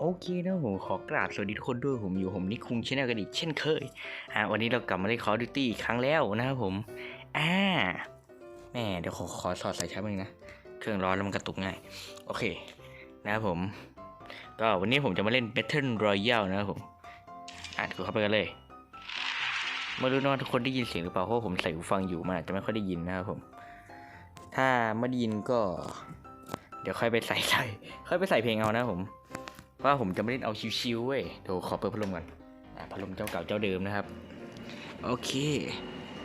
โอเคนะผมขอกราบสวัสดีทุกคนด้วยผมอยู่ผมนิคุงชแนลกันอีกเช่นเคยฮะวันนี้เรากลับมาเล่น Call of Duty อีกครั้งแล้วนะครับผมอ่าแม่เดี๋ยวขอขอสอดใสายชาร์จนึงนะ เครื่องร้อนแล้วมันกระตุกง่าย โอเค นะครับผม ก็วันนี้ผมจะมาเล่น Battle Royale นะครับผมอ่านเข้าไปกันเลยไม่รู้นะว่าทุกคนได้ยินเสียงหรือเปล่าเพราะผมใส่หูฟังอยู่มันอาจจะไม่ค่อยได้ยินนะครับผม ถ้าไม่ได้ยินก็ เดี๋ยวค่อยไปใส่ใส่ค่อยไปใส่เพลงเอานะผม ว่าผมจะไม่เล่นเอาชิวๆเว้ยเดี๋ยวขอเปิดพัดลมก่อนอะพัดลมเจ้าเก่าเจ้าเดิมนะครับ โอเค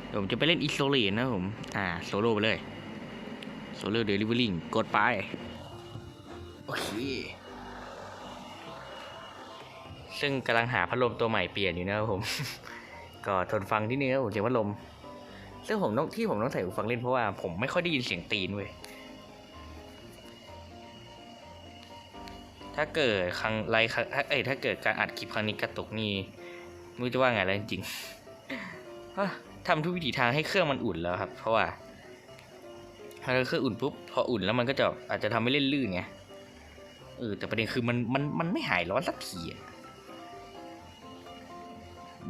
เดี๋ยวผมจะไปเล่นอีโซเลนนะผม อ่าโซโล่ไปเลยโซโล่เดลิเวอรี่กดไป โอเค ซึ่งกำลังหาพัดลมตัวใหม่เปลี่ยนอยู่นะครับผม ก็ทนฟังที่นี่ครับผมเสียงพัดลม ซึ่งผมต้องที่ผมต้องใส่หูฟังเล่นเพราะว่าผมไม่ค่อยได้ยินเสียงตีนเว้ย ถ้าเกิดครั้งไรครั้งถ้าเอ้ยถ้าเกิดการอัดคลิปครั้งนี้กระตุกนี่ไม่รู้จะว่าไงแล้วจริงๆทำทุกวิถีทางให้เครื่องมันอุ่นแล้วครับ เพราะว่าถ้าเครื่องอุ่นปุ๊บพออุ่นแล้วมันก็จะอาจจะทำให้เล่นลื่นไงเออแต่ประเด็นคือมันมันมันไม่หายร้อนสักทีอะ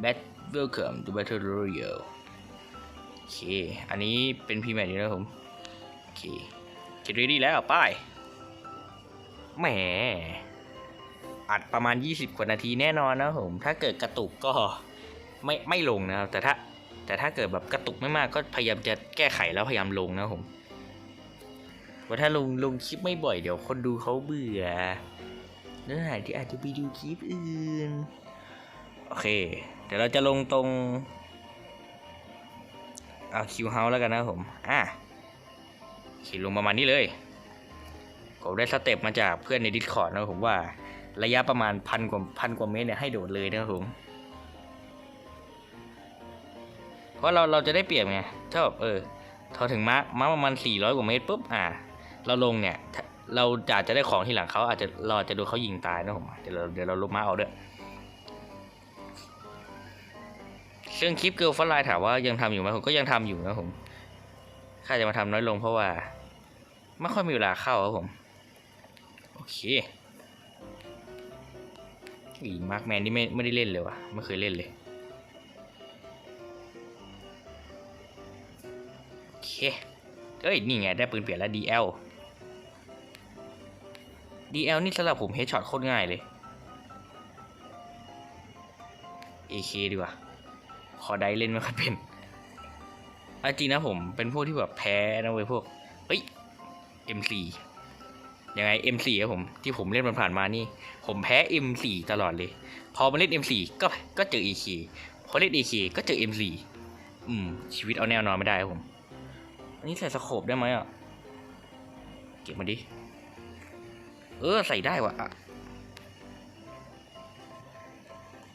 Bat Welcome to Battle Royale โอเค อันนี้เป็นพรีแมทอยู่นะผม โอเค get ready แล้ว ไป้าย แหม อัดประมาณ 20 กว่านาทีแน่นอนนะผม ถ้าเกิดกระตุกก็ไม่ไม่ลงนะครับ แต่ถ้าแต่ถ้าเกิดแบบกระตุกไม่มากก็พยายามจะแก้ไขแล้วพยายามลงนะผมว่าถ้าลงลงคลิปไม่บ่อยเดี๋ยวคนดูเขาเบื่อเนื้อหาที่อาจจะไปดูคลิปอื่น โอเค เดี๋ยวเราจะลงตรงเอาคิวเฮาแล้วกันนะผม อะขี่ลงประมาณนี้เลย ผมได้สเต็ปมาจากเพื่อนใน Discord นะผมว่าระยะประมาณพันกว่าพันกว่าเมตรเนี่ยให้โดดเลยนะครับผม เพราะเราเราจะได้เปรียบไงถ้าแบบเออพอถึงมาร์คมาร์คประมาณ400กว่าเมตรปุ๊บอ่า เราลงเนี่ย เราอาจจะได้ของที่หลังเขาอาจจะเราอาจจะโดนเขายิงตายนะผมเดี๋ยวเราเดี๋ยวเราลบมาร์คเอาด้วยซึ่งคลิปเกิร์ลฟลายถามว่ายังทำอยู่ไหมผมก็ยังทำอยู่นะผมค่าจะมาทำน้อยลงเพราะว่า ไม่ค่อยมีเวลาเข้าครับผม โอเคอีมาร์คแมนนี่ไม่ไม่ได้เล่นเลยวะไม่เคยเล่นเลยโอเคเอ้ย นี่ไง ได้ปืนเปลี่ยนแล้ว DL DL นี่สำหรับผมเฮดช็อตโคตรง่ายเลย AK ดีกว่า ขอได้เล่นไม่ค่อยเป็นอจริงนะผมเป็นพวกที่แบบแพ้นะเว้ยพวก เฮ้ย M4 ยังไง M4 ครับผมที่ผมเล่นมันผ่านมานี่ ผมแพ้ M4 ตลอดเลย พอมาเล่น M4 ก็ก็เจอ AK พอเล่น AK ก็เจอ M4 อืม ชีวิตเอาแนวนอนไม่ได้ครับผม อันนี้ใส่สโคปได้ไหมอะ เก็บมาดิ เออ ใส่ได้ว่ะ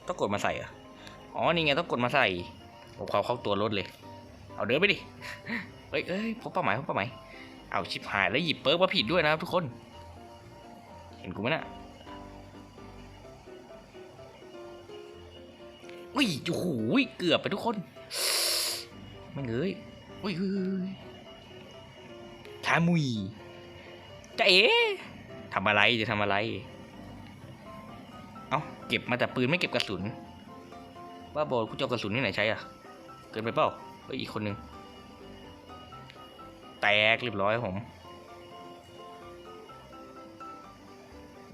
ต้องกดมาใส่อะอ๋อ นี่ไงต้องกดมาใส่ผมเขาเข้าตัวรถเลย เอาเดินไปดิ เฮ้ยเอ้ยพบเป้าหมายพบเป้าหมาย เอาชิบหายแล้วหยิบเปิร์กมาผิดด้วยนะครับทุกคน ห็นกูไหมนะ่ะอุ้ยโอ้โหเกือบไปทุกคนไม่เอ้ยอุ้ยเฮ้ยทามุยจะเอ๋ทำอะไรจะทำอะไร เอาเก็บมาแต่ปืนไม่เก็บกระสุน ว่าบอลกูจะเอากระสุนที่ไหนใช้อะ เกินไปเปล่าเฮ้ยอีกคนนึง แตกเรียบร้อยผม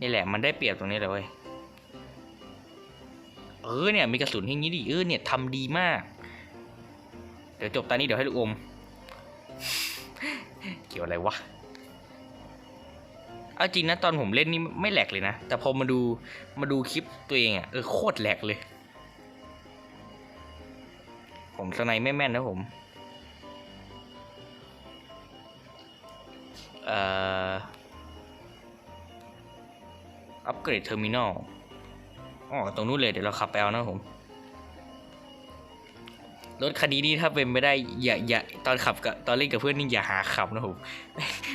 นี่แหละมันได้เปรียบตรงนี้เลยเว้ยเออเนี่ยมีกระสุนที่งี้ดิเออเนี่ยทำดีมาก เดี๋ยวจบตอนนี้เดี๋ยวให้ลูกอม เกี่ยวอะไรวะเอาจริงนะตอนผมเล่นนี่ไม่แหลกเลยนะ แต่พอมาดูมาดูคลิปตัวเองอะ่ะเออโคตรแหลกเลย ผมสไนไม่แม่นนะผม เอ่อ อัปเกรดเทอร์มินอลอ๋อตรงนู้นเลยเดี๋ยวเราขับไปเอานะผม รถคันนี้นี่ถ้าเป็นไม่ได้อย่าอย่าตอนขับกับตอนเล่นกับเพื่อนนี่อย่าหาขับนะผม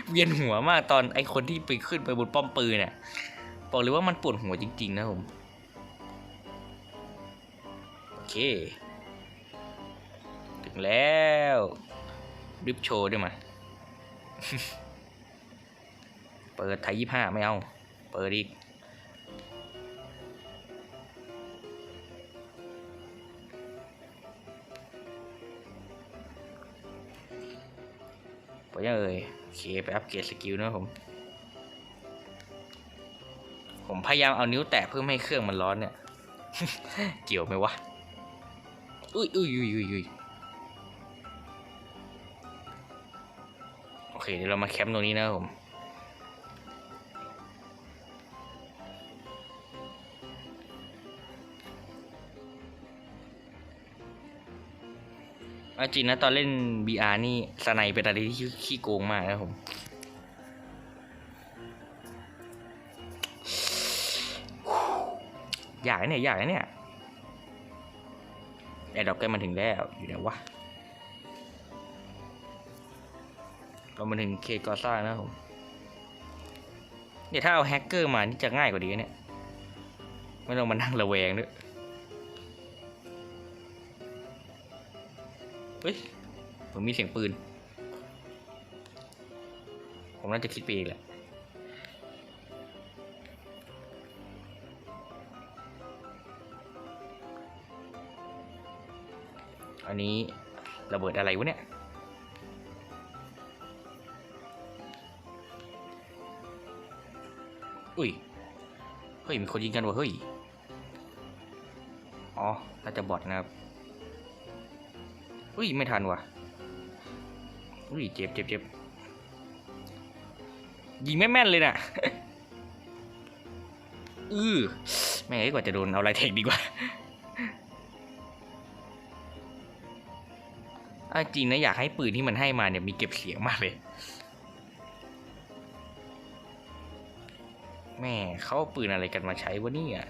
เวียนหัวมากตอนไอคนที่ไปขึ้นไปบนป้อมปืนเนี่ยบอกเลยว่ามันปวดหัวจริง ๆ นะผมโอเค ถึงแล้วริบโชว์ด้วยมาเปิดไทยยี่ห้าไม่เอา เปิดอีก ปยังเอ่ยโอเคไปอัปเกรดสกิลนะผม ผมพยายามเอานิ้วแตะเพื่อไม่ให้เครื่องมันร้อนเนี่ย เกี่ยวไหมวะ อุ้ยอุ้ยอุ้ยอุ้ยอุ้ยโอเคเดี๋ยวเรามาแคมป์ตรงนี้นะผม เอาจริงนะตอนเล่น BR นี่สไนเป็นอะไรที่ขี้โกงมากนะผมอยากเนี่ยอยากนะเนี่ยแอร์ดอปใกล้มาถึงแล้วอยู่ไหนวะเรามาถึงเขตกอซ่านะผมเนี่ยถ้าเอาแฮกเกอร์มานี่จะง่ายกว่านี้เนี่ย ไม่ต้องมานั่งระแวงด้วย เฮ้ยผมมีเสียงปืน ผมน่าจะคิดไปเองแหละอันนี้ระเบิดอะไรวะเนี่ย อุ้ย เฮ้ย มีคนยิงกันวะเฮ้ย อ๋อ น่าจะบอทนะครับ อุ้ยไม่ทันว่ะอุ้ยเจ็บเจ็บเจ็บยิงไม่แม่นเลยน่ะอือแม่งกว่าจะโดนเอาไรเทคดีกว่าเอจริงนะอยากให้ปืนที่มันให้มาเนี่ยมีเก็บเสียงมากเลย แม่เขาเอาปืนอะไรกันมาใช้วะเนี่ย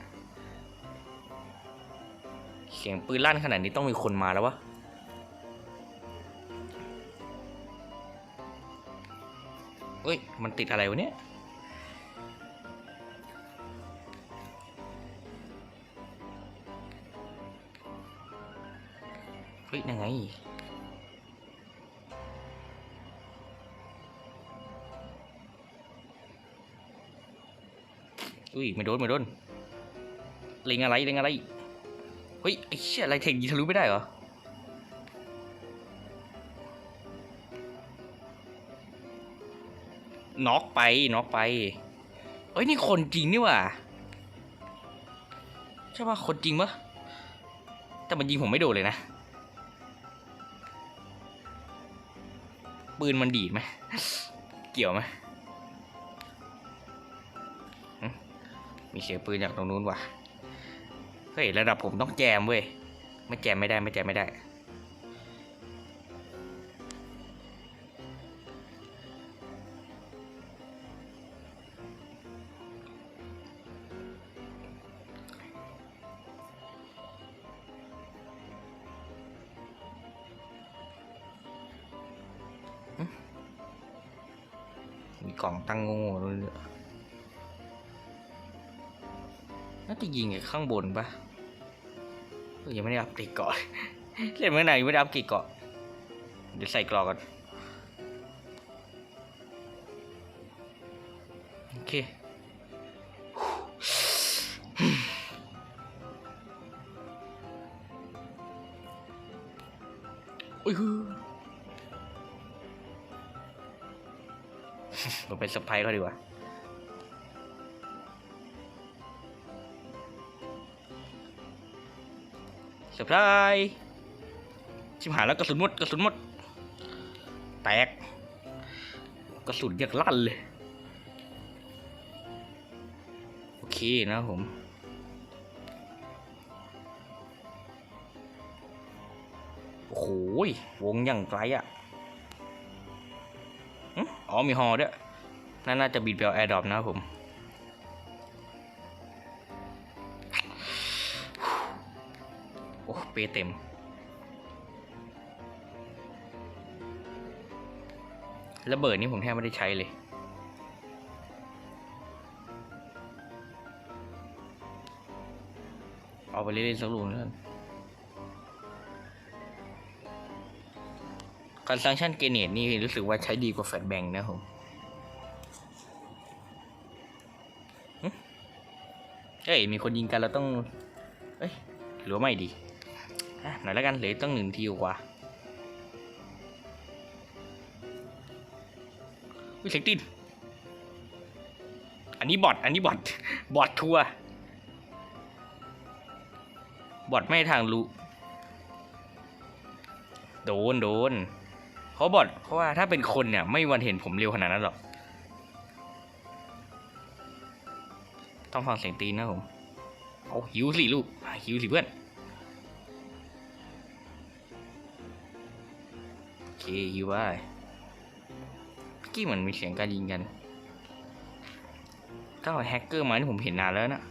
เสียงปืนลั่นขนาดนี้ต้องมีคนมาแล้ววะ เฮ้ย มันติดอะไรวะเนี่ย เฮ้ยยังไง อุ้ย ไม่โดน ไม่โดนเล็งอะไรเล็งอะไร เฮ้ย ไอ้เชี่ยอะไรเทคยิงทะลุไม่ได้เหรอ น็อกไปน็อกไป เอ้ยนี่คนจริงนี่ว่าใช่ป่ะคนจริงปะแต่มันยิงผมไม่โดนเลยนะ ปืนมันดีดไหมเกี่ยวไหมมีเสียงปืนจากตรงนู้นว่ะ เฮ้ย ระดับผมต้องแจมเว้ย ไม่แจมไม่ได้ไม่แจมไม่ได้ ตั้งโง่ๆด้วยเนี่ยน่าจะยิงจากข้างบนปะยังไม่ได้อัปเกรดเกาะเล่นเมื่อไหร่ยังไม่ได้อัปเกรดเกาะเดี๋ยวใส่กรอกก่อนโอเคอุ้ย เราไปสไปเขาดีกว่าเซอร์ไพรส์ชิมหายแล้วกระสุนหมดกระสุนหมด แตก กระสุนยากลั่นเลย โอเคนะผมโอ้โหวงอย่างไกลอะหึอ๋อมีฮอด้วย นั่นน่าจะบินไปเอาแอร์ดรอปนะผม โอ้เปเต็ม ระเบิดนี่ผมแทบไม่ได้ใช้เลยเอาไปเล่นๆสักลูกนึงคอนซังชันเกเนตนี่รู้สึกว่าใช้ดีกว่าแฟลชแบงค์นะผม เอ้ย มีคนยิงกันเราต้อง เอ้ยหรือไม่ดีหน่อยแล้วกันเหลือตั้งหนึ่งทีกว่าอุ๊ยเสียงติดอันนี้บอทอันนี้บอทบอททัวร์บอทไม่ทางรู้โดนโดนเพราะบอทเพราะว่าถ้าเป็นคนเนี่ย ไม่วันเห็นผมเร็วขนาดนั้นหรอก ต้องฟังเสียงตีนนะผม เอาหิวสิลูก หิวสิเพื่อน โอเคหิวไปกี้เหมือนมีเสียงการยิงกันถ้าแฮกเกอร์มาที่ผมเห็นนานแล้วนะ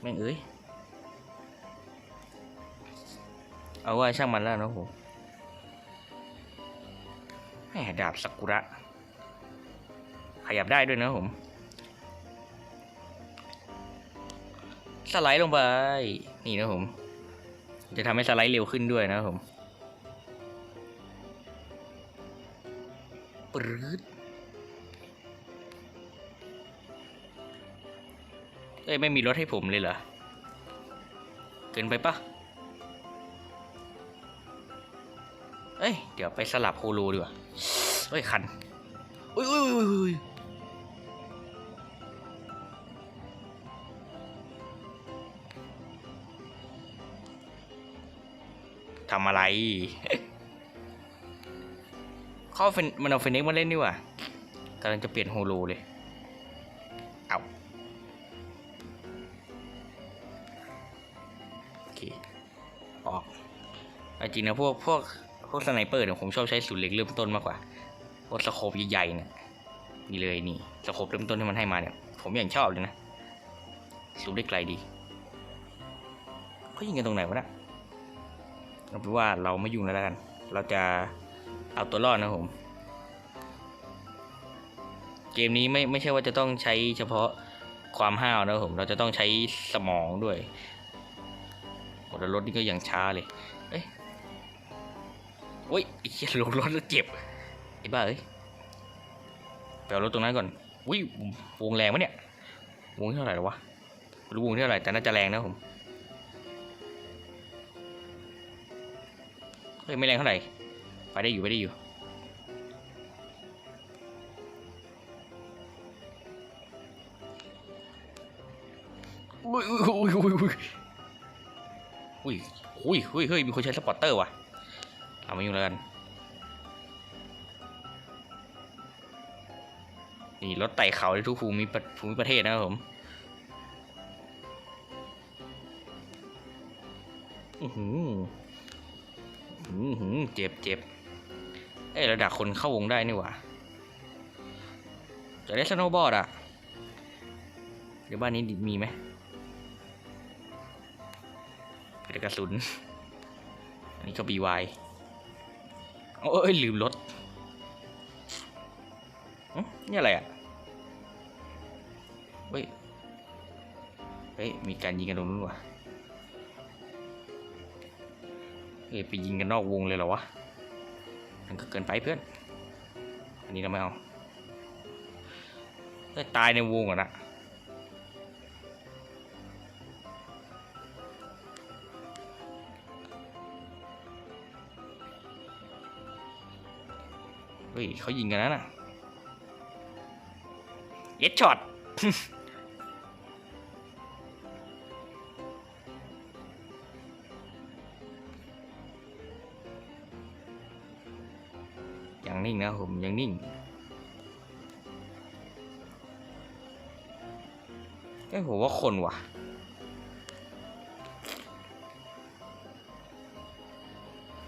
แม่งเอ้ย เอาว่าช่างมันแล้วนะผมแหมดาบสักุระ ขยับได้ด้วยนะผม สไลด์ลงไป นี่นะผม จะทำให้สไลด์เร็วขึ้นด้วยนะผมปรืดเอ้ย ไม่มีรถให้ผมเลยเหรอ เกินไปปะเอ้ย เดี๋ยวไปสลับโฮโลดีกว่าเฮ้ย คันอุ้ยอุ้ยอุ้ย ทำอะไร เข้าเฟนมันเอาเฟนเน็กมาเล่นดีกว่ากำลังจะเปลี่ยนโฮโลเลย เอาโอเค ออกจริงนะพวกพวกพวกสไนเปอร์เนี่ยผมชอบใช้สูตรเล็กเริ่มต้นมากกว่าพวกสโคปใหญ่ๆเนี่ยนี่เลยนี่สโคปเริ่มต้นที่มันให้มาเนี่ย ผมอย่างชอบเลยนะสูตรได้ไกลดีเขายิงกันตรงไหนวะเนะ เอาเป็นว่าเราไม่ยุ่งแล้วล้วกัน เราจะเอาตัวรอดนะผม เกมนี้ไม่ไม่ใช่ว่าจะต้องใช้เฉพาะความห้าวนะผม เราจะต้องใช้สมองด้วยโอ้รถนี่ก็ยังช้าเลย เอ้ยโอ้ยไอ้เหี้ยลงรถแล้วเจ็บ ไอ้บ้าเอ้ยไปเอารถตรงนั้นก่อนอุ้ยวงแรงวะเนี่ย วงเท่าไหร่หรอวะรู้วงเท่าไหร่แต่น่าจะแรงนะผม เฮ้ยไม่แรงเท่าไหร่ ไปได้อยู่ไปได้อยู่ อุ้ยอุ้ยอุ้ยอุ้ยอุ้ยอุ้ยอุ้ยอุ้ยเฮ้ยมีคนใช้สปอร์เตอร์ว่ะเอามาอยู่งแล้วกัน นี่รถไต่เขาในทุกภูมิประภูมิประเทศนะครับผมอือหือ เจ็บเจ็บเอ้ระดับคนเข้าวงได้นี่หว่าจะได้สโนว์บอร์ดอะ เดี๋ยวบ้านนี้มีไหมเดี๋ยวกระสุน อันนี้ก็บีวายเอ้ยลืมรถนี่อะไรอะ เฮ้ย เฮ้ย มีการยิงกันตรงนู้นว่ะ เอไปยิงกันนอกวงเลยเหรอวะมันก็เกินไปเพื่อน อันนี้เราไม่เอาเอ้ยตายในวงก่อนนะเฮ้ยเขายิงกันนะน่ะเอ็ดช็อต นิ่งนะผมยังนิ่งเอ้ผมว่าคนว่ะ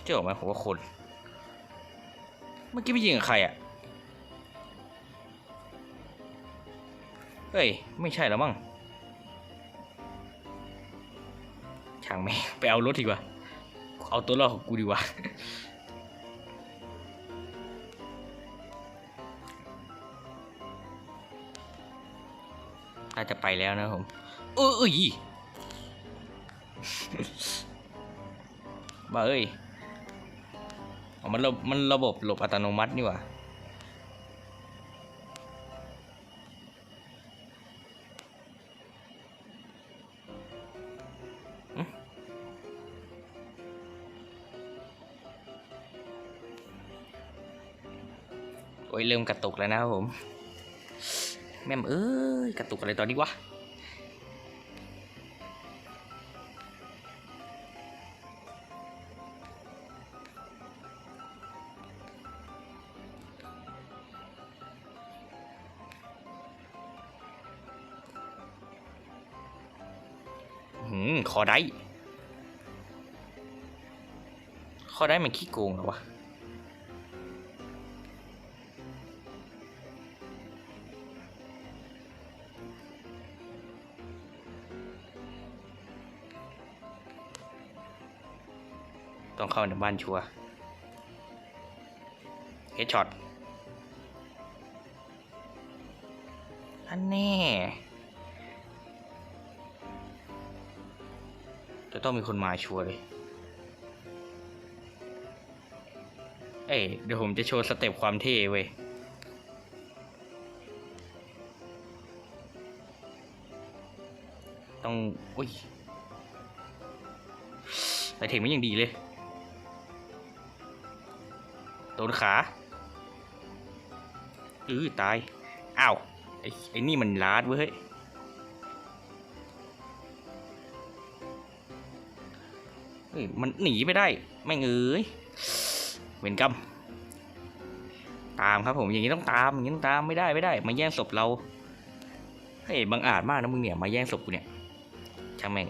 เจ้าไหมผมว่าคน เมื่อกี้ไปยิงกับใครอะ เฮ้ย ไม่ใช่แล้วมั้งช่างแม่งไปเอารถดีกว่า เอาตัวรอดของกูดีกว่าาจะไปแล้วนะผมเอ้ยบ้าเอ้ยอ๋อมันระมันระบบหลบอัตโนมัตินี่หว่าอืมโอ้ยเริ่มกระตุกแล้วนะครับผม แม่มเอ้ยกระตุกอะไรตอนนี้วะหืมขอได้ขอได้มันขี้โกงเหรอวะ ต้องเข้าในบ้านชัวเฮดช็อตอันแน่จะต้องมีคนมาชัวเลย เอ้ยเดี๋ยวผมจะโชว์สเต็ปความเท่เว้ยต้อง อุ้ยไปถึงไม่ยังดีเลย ดนขาอือตาย อ้าวไอ้ไอ้นี่มันลาดเว้ยเฮ้ยมันหนีไปได้ ไม่เอ้ยเวรกรรมตามครับผมอย่างนี้ต้องตามอย่างนี้ต้องตามไม่ได้ไม่ได้ มาแย่งศพเราเฮ้ยบังอาจมากนะมึงเนี่ยมาแย่งศพกูเนี่ยช่างแม่ง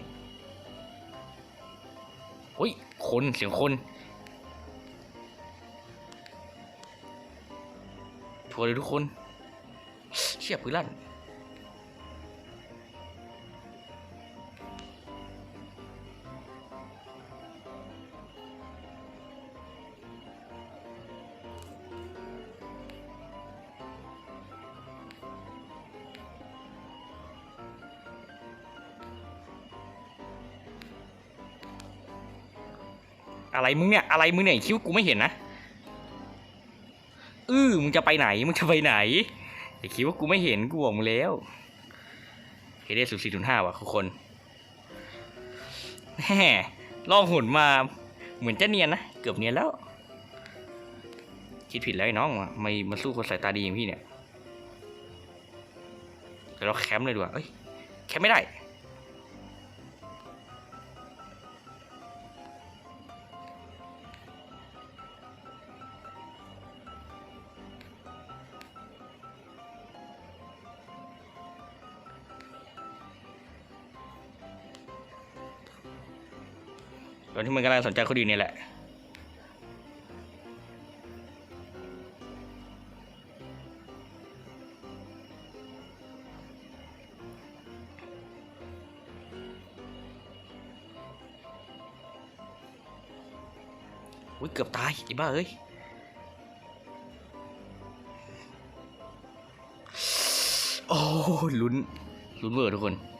โอ้ยคนเสียงคน ทัวเลยทุกคน เชี่ยปืนลั่นอะไรมึงเนี่ย อะไรมึงเนี่ย คิดวากูไม่เห็นนะ จะไปไหน มึงจะไปไหนอย่าคิดว่ากูไม่เห็นกูบอกมึงแล้วเฮเดสุดสี่ศูนย์ห้าว่ะทุกคนแหมล่องหุ่นมาเหมือนจะเนียนนะ เกือบเนียนแล้ว คิดผิดแล้วไอ้น้องว่ะไม่มาสู้คนสายตาดีอย่างพี่เนี่ยเดี๋ยวเราแคมป์เลยดีกว่าเอ้ยแคมป์ไม่ได้ ตอนที่มึงกำลังสนใจคนอื่นนี่แหละ อุ้ยเกือบตายไอ้บ้าเอ้ยโอ้ลุ้นลุ้นเวอร์ทุกคน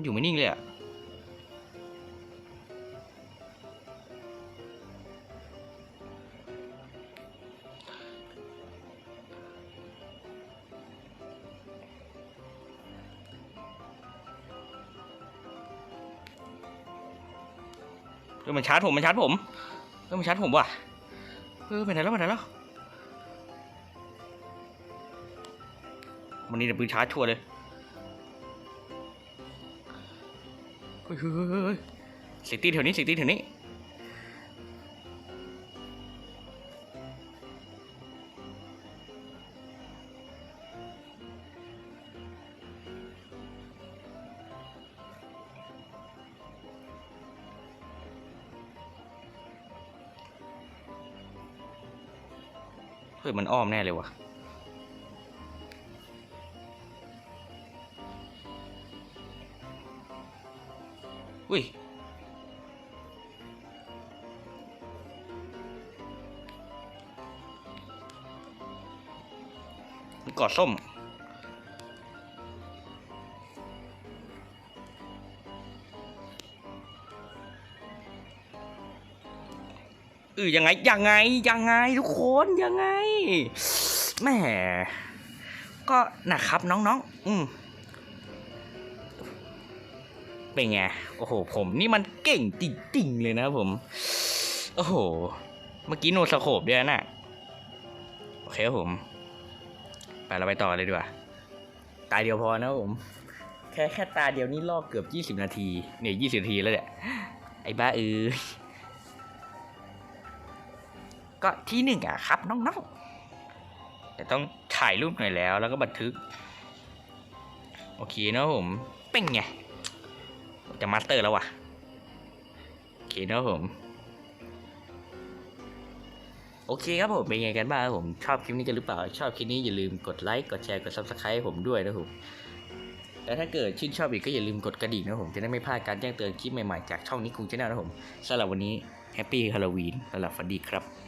มันอยู่ไม่นิ่งเลยอะเออมันชาร์จผมมันชาร์จผมเออมันชาร์จผมว่ะเออไปไหนแล้วไปไหนแล้ววันนี้เดี๋ยวปืนชาร์จชัวร์เลย เฮ้ยสียงตีนแถวนี้สียงตีนแถวนี้เฮ้ยมันอ้อมแน่เลยวะ่ะ อุ้ยกอดส้มเออยังไง ยังไง ยังไง ทุกคน ยังไง แหม ก็นะครับน้องๆ อืม เป็นไง โอ้โห ผมนี่มันเก่งจริงๆเลยนะผม โอ้โห เมื่อกี้โนสโคบด้วยน่ะ โอเคครับผม ไปเราไปต่อเลยดีกว่า ตาเดียวพอนะผม แค่แค่ตาเดียวนี่ลอกเกือบยี่สิบนาที เนี่ยยี่สิบนาทีแล้วเนี่ยไอ้บ้าเออก็ที่หนึ่งอะครับน้องๆ แต่ต้องถ่ายรูปหน่อยแล้วแล้วก็บันทึก โอเคนะผม เป็นไง จะมาสเตอร์แล้วว่ะโอเคนะผม โอเคครับผมเป็นไงกันบ้างครับผมชอบคลิปนี้กันหรือเปล่า ชอบคลิปนี้อย่าลืมกดไลค์กดแชร์กด subscribe ผมด้วยนะผมและถ้าเกิดชื่นชอบอีกก็อย่าลืมกดกระดิ่งนะผมจะได้ไม่พลาดการแจ้งเตือนคลิปใหม่ๆจากช่องนี้คุงชาแนลนะผมสำหรับวันนี้แฮปปี้ฮาโลวีนสำหรับฝันดีครับ